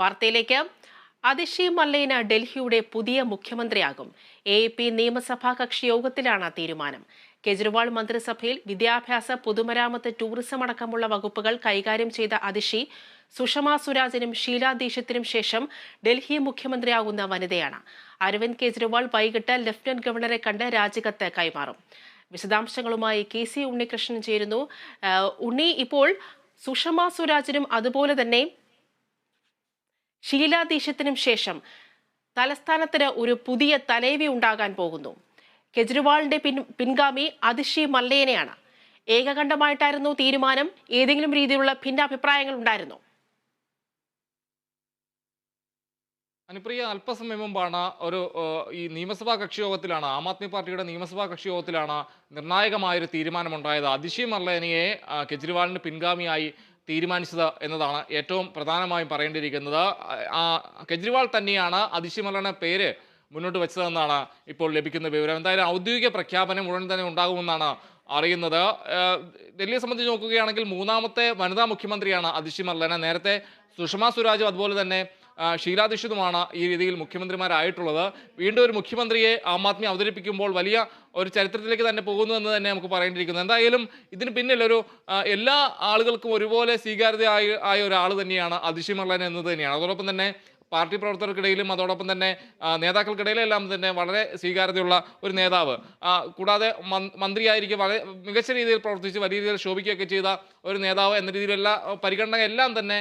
വാർത്തയിലേക്ക്. അതിഷി മല്ലൈന ഡൽഹിയുടെ പുതിയ മുഖ്യമന്ത്രിയാകും. എ പി നിയമസഭാ കക്ഷി യോഗത്തിലാണ് തീരുമാനം. കെജ്രിവാൾ മന്ത്രിസഭയിൽ വിദ്യാഭ്യാസ പൊതുമരാമത്ത് ടൂറിസം അടക്കമുള്ള വകുപ്പുകൾ കൈകാര്യം ചെയ്ത അതിഷി സുഷമ സ്വരാജിനും ഷീലാ ദീക്ഷിത്തിനും ശേഷം ഡൽഹി മുഖ്യമന്ത്രിയാകുന്ന വനിതയാണ്. അരവിന്ദ് കെജ്രിവാൾ വൈകിട്ട് ലഫ്റ്റനന്റ് ഗവർണറെ കണ്ട് രാജിക്കത്ത് കൈമാറും. വിശദാംശങ്ങളുമായി കെ സി ഉണ്ണികൃഷ്ണൻ ചേരുന്നു. ഉണ്ണി ഇപ്പോൾ സുഷമ സ്വരാജിനും അതുപോലെ തന്നെ ഷീലാ ദീക്ഷത്തിനും ശേഷം തലസ്ഥാനത്തിന് ഒരു പുതിയ തലൈവി ഉണ്ടാകാൻ പോകുന്നു. കെജ്രിവാളിന്റെ പിൻ പിൻഗാമി അതിഷി മല്ലയനെയാണ്. ഏകകണ്ഠമായിട്ടായിരുന്നു തീരുമാനം. ഏതെങ്കിലും രീതിയിലുള്ള ഭിന്നാഭിപ്രായങ്ങൾ ഉണ്ടായിരുന്നു? അനുപ്രിയ അല്പസമയം മുമ്പാണ് ഒരു ഈ നിയമസഭാ കക്ഷി യോഗത്തിലാണ് ആം ആദ്മി പാർട്ടിയുടെ നിയമസഭാ കക്ഷി യോഗത്തിലാണ് നിർണായകമായൊരു തീരുമാനമുണ്ടായത്. അതിശി മർലേനയെ കെജ്രിവാളിന് പിൻഗാമിയായി തീരുമാനിച്ചത് എന്നതാണ് ഏറ്റവും പ്രധാനമായും പറയേണ്ടിയിരിക്കുന്നത്. കെജ്രിവാൾ തന്നെയാണ് അതിശിമലയുടെ പേര് മുന്നോട്ട് വെച്ചതെന്നാണ് ഇപ്പോൾ ലഭിക്കുന്ന വിവരം. എന്തായാലും ഔദ്യോഗിക പ്രഖ്യാപനം ഉടൻ തന്നെ ഉണ്ടാകുമെന്നാണ് അറിയുന്നത്. ഡൽഹിയെ സംബന്ധിച്ച് നോക്കുകയാണെങ്കിൽ മൂന്നാമത്തെ വനിതാ മുഖ്യമന്ത്രിയാണ് അതിഷി നേരത്തെ സുഷമ സ്വരാജും അതുപോലെ തന്നെ ഷീലാ ദീക്ഷിതുമാണ് ഈ രീതിയിൽ മുഖ്യമന്ത്രിമാരായിട്ടുള്ളത്. വീണ്ടും ഒരു മുഖ്യമന്ത്രിയെ ആം ആദ്മി അവതരിപ്പിക്കുമ്പോൾ വലിയ ഒരു ചരിത്രത്തിലേക്ക് തന്നെ പോകുന്നു എന്ന് തന്നെ നമുക്ക് പറയേണ്ടിയിരിക്കുന്നു. എന്തായാലും ഇതിന് പിന്നിൽ ഒരു എല്ലാ ആളുകൾക്കും ഒരുപോലെ സ്വീകാര്യത ആയ ഒരാൾ തന്നെയാണ് അതിശിമർലൻ എന്നത് തന്നെയാണ്. അതോടൊപ്പം തന്നെ പാർട്ടി പ്രവർത്തകർക്കിടയിലും അതോടൊപ്പം തന്നെ നേതാക്കൾക്കിടയിലെല്ലാം തന്നെ വളരെ സ്വീകാര്യതയുള്ള ഒരു നേതാവ്. കൂടാതെ മന്ത്രിയായിരിക്കും വളരെ മികച്ച രീതിയിൽ പ്രവർത്തിച്ച് വലിയ രീതിയിൽ ശോഭിക്കുകയൊക്കെ ചെയ്ത ഒരു നേതാവ് എന്ന രീതിയിലുള്ള പരിഗണന എല്ലാം തന്നെ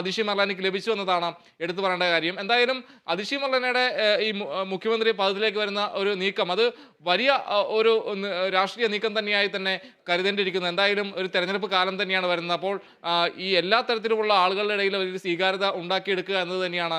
അതിഷി മർലാനിക്ക് ലഭിച്ചു എന്നതാണ് എടുത്തു പറയേണ്ട കാര്യം. എന്തായാലും അതിഷി മർലാനയുടെ ഈ മുഖ്യമന്ത്രി പദത്തിലേക്ക് വരുന്ന ഒരു നീക്കം അത് വലിയ ഒരു രാഷ്ട്രീയ നീക്കം തന്നെയായി തന്നെ കരുതേണ്ടിയിരിക്കുന്നു. എന്തായാലും ഒരു തെരഞ്ഞെടുപ്പ് കാലം തന്നെയാണ് വരുന്നത്. അപ്പോൾ ഈ എല്ലാ തരത്തിലുമുള്ള ആളുകളുടെ ഇടയിൽ ഒരു സ്വീകാര്യത ഉണ്ടാക്കിയെടുക്കുക എന്നത് തന്നെയാണ്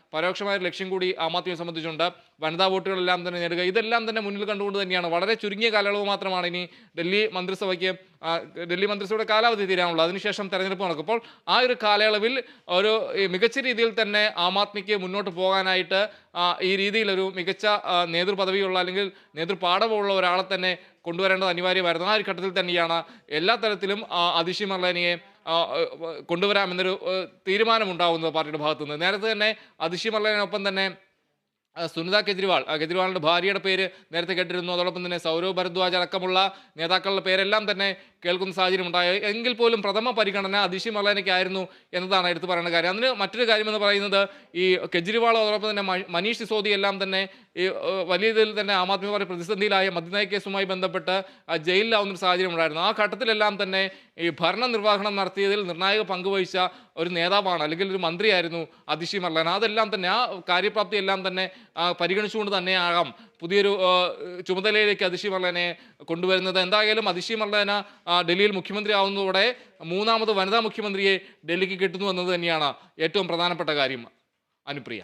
പരോക്ഷമായ ഒരു ലക്ഷ്യം കൂടി ആം ആദ്മിയെ സംബന്ധിച്ചുണ്ട്. വനിതാ വോട്ടുകളെല്ലാം തന്നെ നേടുക. ഇതെല്ലാം തന്നെ മുന്നിൽ കണ്ടുകൊണ്ട് തന്നെയാണ്. വളരെ ചുരുങ്ങിയ കാലയളവ് മാത്രമാണ് ഇനി ഡൽഹി മന്ത്രിസഭയ്ക്ക് ഡൽഹി മന്ത്രിസഭയുടെ കാലാവധി തീരാനുള്ളത്. അതിനുശേഷം തെരഞ്ഞെടുപ്പ് നടക്കുമ്പോൾ ആ ഒരു കാലയളവിൽ ഒരു മികച്ച രീതിയിൽ തന്നെ ആം ആദ്മിക്ക് മുന്നോട്ട് പോകാനായിട്ട് ഈ രീതിയിലൊരു മികച്ച നേതൃപദവിയുള്ള അല്ലെങ്കിൽ നേതൃപാഠമുള്ള ഒരാളെ തന്നെ കൊണ്ടുവരേണ്ടത് അനിവാര്യമായിരുന്നു. ആ ഒരു ഘട്ടത്തിൽ തന്നെയാണ് എല്ലാ തരത്തിലും അതിശി മർലാനിയെ കൊണ്ടുവരാമെന്നൊരു തീരുമാനമുണ്ടാവുന്നത് പാർട്ടിയുടെ ഭാഗത്തുനിന്ന്. നേരത്തെ തന്നെ അതിഷി മർലനൊപ്പം തന്നെ സുനിത കെജ്രിവാൾ. കെജ്രിവാളിന്റെ ഭാര്യയുടെ പേര് നേരത്തെ കേട്ടിരുന്നു. അതോടൊപ്പം തന്നെ സൗരവ് ഭരദ്വാജ് അടക്കമുള്ള നേതാക്കളുടെ പേരെല്ലാം തന്നെ കേൾക്കുന്ന സാഹചര്യം ഉണ്ടായി. എങ്കിൽ പോലും പ്രഥമ പരിഗണന അതിഷി മർലാനയ്ക്കായിരുന്നു എന്നതാണ് എടുത്തു പറയേണ്ട കാര്യം. അതിന് മറ്റൊരു കാര്യം എന്ന് പറയുന്നത് ഈ കെജ്രിവാൾ അതോടൊപ്പം തന്നെ മനീഷ് സിസോദി എല്ലാം തന്നെ ഈ വലിയ രീതിയിൽ തന്നെ ആം ആദ്മി പാർട്ടി പ്രതിസന്ധിയിലായ മദ്യനയ കേസുമായി ബന്ധപ്പെട്ട് ജയിലിലാവുന്ന ഒരു സാഹചര്യം ഉണ്ടായിരുന്നു. ആ ഘട്ടത്തിലെല്ലാം തന്നെ ഈ ഭരണ നിർവഹണം നടത്തിയതിൽ നിർണായക പങ്കുവഹിച്ച ഒരു നേതാവാണ് അല്ലെങ്കിൽ ഒരു മന്ത്രിയായിരുന്നു അതിഷി മർലൻ അതെല്ലാം തന്നെ ആ കാര്യപ്രാപ്തി എല്ലാം തന്നെ പരിഗണിച്ചുകൊണ്ട് തന്നെയാകാം പുതിയൊരു ചുമതലയിലേക്ക് അതിഷി മർലാനെ കൊണ്ടുവരുന്നത്. എന്തായാലും അതിഷി മർലാന ഡൽഹിയിൽ മുഖ്യമന്ത്രി ആവുന്നതോടെ മൂന്നാമത് വനിതാ മുഖ്യമന്ത്രിയെ ഡൽഹിക്ക് കിട്ടുന്നു എന്നത് തന്നെയാണ് ഏറ്റവും പ്രധാനപ്പെട്ട കാര്യം. അനുപ്രിയ.